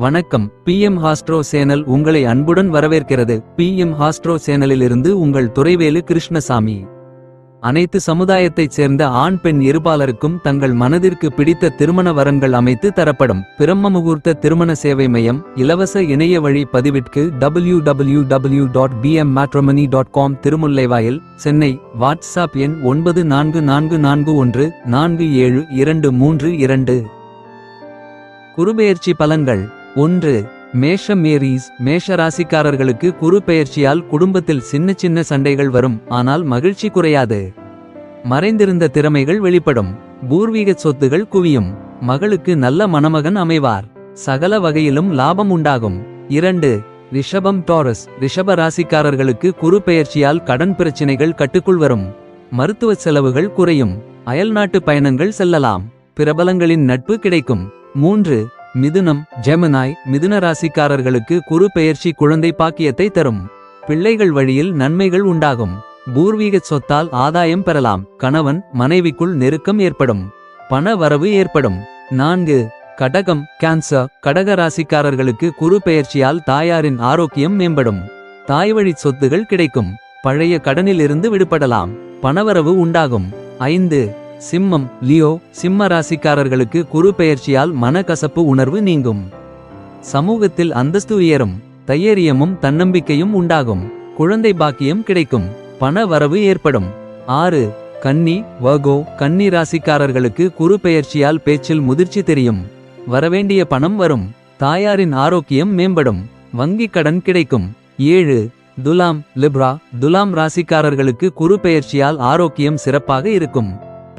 வணக்கம். PM ஹாஸ்ட்ரோ channel உங்களை அன்புடன் வரவேற்கிறது. பிஎம் ஹாஸ்ட்ரோ சேனலிலிருந்து உங்கள் துறைவேலு கிருஷ்ணசாமி. அனைத்து சமுதாயத்தைச் சேர்ந்த ஆண் பெண் இருபாலருக்கும் தங்கள் மனதிற்கு பிடித்த திருமண வரன்கள் அமைத்து தரப்படும். பிரம்ம முகூர்த்த திருமண சேவை மையம் இலவச இணைய வழி பதிவிற்கு W W W dot PM dot com Thirumullaivoyal Chennai. WhatsApp எண் ஒன்பது நான்கு நான்கு நான்கு ஒன்று நான்கு ஏழு இரண்டு மூன்று இரண்டு குருபெயர்ச்சி பலன்கள் ஒன்று மேஷ மேரீஸ் மேஷ ராசிக்காரர்களுக்கு குரு பெயர்ச்சியால் குடும்பத்தில் சின்ன சின்ன சண்டைகள் வரும் ஆனால் மகிழ்ச்சி குறையாது. மறைந்திருந்த திறமைகள் வெளிப்படும். பூர்வீக சொத்துகள் குவியும். மகளுக்கு நல்ல மணமகன் அமைவார். சகல வகையிலும் லாபம் உண்டாகும். இரண்டு ரிஷபம் டாரஸ் ரிஷப ராசிக்காரர்களுக்கு குரு பெயர்ச்சியால் கடன் பிரச்சினைகள் கட்டுக்குள் வரும். மருத்துவ செலவுகள் குறையும். அயல்நாட்டு பயணங்கள் செல்லலாம். பிரபலங்களின் நட்பு கிடைக்கும். மூன்று மிதுனம் ஜெமனாய் மிதுன ராசிக்காரர்களுக்கு குரு பெயர்ச்சி குழந்தை பாக்கியத்தை தரும். பிள்ளைகள் வழியில் நன்மைகள் உண்டாகும். பூர்வீக சொத்தால் ஆதாயம் பெறலாம். கணவன் மனைவிக்குள் நெருக்கம் ஏற்படும். பண வரவு ஏற்படும். நான்கு கடகம் கேன்சர் கடக ராசிக்காரர்களுக்கு குரு பெயர்ச்சியால் தாயாரின் ஆரோக்கியம் மேம்படும். தாய்வழி சொத்துகள் கிடைக்கும். பழைய கடனிலிருந்து விடுபடலாம். பணவரவு உண்டாகும். ஐந்து சிம்மம் லியோ சிம்ம ராசிக்காரர்களுக்கு குரு பெயர்ச்சியால் மனக்கசப்பு உணர்வு நீங்கும். சமூகத்தில் அந்தஸ்து உயரும் தையரியமும் தன்னம்பிக்கையும் உண்டாகும் குழந்தை பாக்கியம் கிடைக்கும் பண வரவு ஏற்படும். ஆறு கன்னி வகோ கன்னி ராசிக்காரர்களுக்கு குரு பெயர்ச்சியால் பேச்சில் முதிர்ச்சி தெரியும். வரவேண்டிய பணம் வரும் தாயாரின் ஆரோக்கியம் மேம்படும் வங்கிக் கடன் கிடைக்கும். ஏழு துலாம் லிப்ரா துலாம் ராசிக்காரர்களுக்கு குரு பெயர்ச்சியால் ஆரோக்கியம் சிறப்பாக இருக்கும்.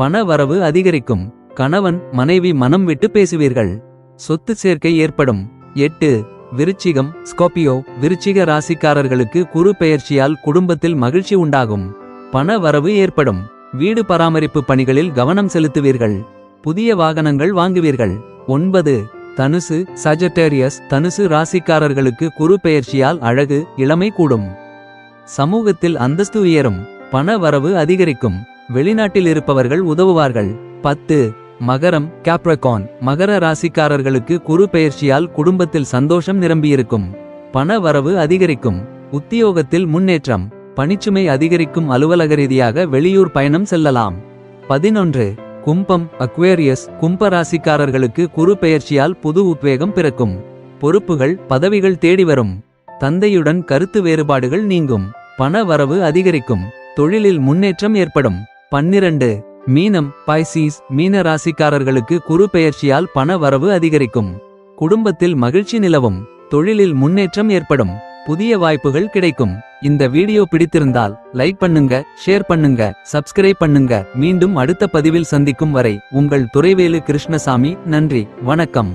பண வரவு அதிகரிக்கும். கணவன் மனைவி மனம் விட்டு பேசுவீர்கள். சொத்து சேர்க்கை ஏற்படும். எட்டு விருச்சிகம் ஸ்கார்பியோ விருச்சிக ராசிக்காரர்களுக்கு குரு பெயர்ச்சியால் குடும்பத்தில் மகிழ்ச்சி உண்டாகும். பண வரவு ஏற்படும். வீடு பராமரிப்பு பணிகளில் கவனம் செலுத்துவீர்கள். புதிய வாகனங்கள் வாங்குவீர்கள். ஒன்பது தனுசு சஜட்டேரியஸ் தனுசு ராசிக்காரர்களுக்கு குரு பெயர்ச்சியால் அழகு இளமை கூடும். சமூகத்தில் அந்தஸ்து உயரும். பண வரவு அதிகரிக்கும். வெளிநாட்டில் இருப்பவர்கள் உதவுவார்கள். பத்து மகரம் கேப்ரகான் மகர ராசிக்காரர்களுக்கு குரு பெயர்ச்சியால் குடும்பத்தில் சந்தோஷம் நிரம்பியிருக்கும். பண வரவு அதிகரிக்கும். உத்தியோகத்தில் முன்னேற்றம். பணிச்சுமை அதிகரிக்கும் அலுவலக ரீதியாக வெளியூர் பயணம் செல்லலாம். பதினொன்று கும்பம் அக்வேரியஸ் கும்ப ராசிக்காரர்களுக்கு குரு பெயர்ச்சியால் புது உத்வேகம் பிறக்கும். பொறுப்புகள் பதவிகள் தேடி வரும். தந்தையுடன் கருத்து வேறுபாடுகள் நீங்கும். பண வரவு அதிகரிக்கும். தொழிலில் முன்னேற்றம் ஏற்படும். பன்னிரண்டு. மீனம் பைசீஸ் மீன ராசிக்காரர்களுக்கு குரு பெயர்ச்சியால் பண வரவு அதிகரிக்கும். குடும்பத்தில் மகிழ்ச்சி நிலவும். தொழிலில் முன்னேற்றம் ஏற்படும். புதிய வாய்ப்புகள் கிடைக்கும். இந்த வீடியோ பிடித்திருந்தால் லைக் பண்ணுங்க ஷேர் பண்ணுங்க சப்ஸ்கிரைப் பண்ணுங்க. மீண்டும் அடுத்த பதிவில் சந்திக்கும் வரை உங்கள் துறைவேலு கிருஷ்ணசாமி நன்றி வணக்கம்.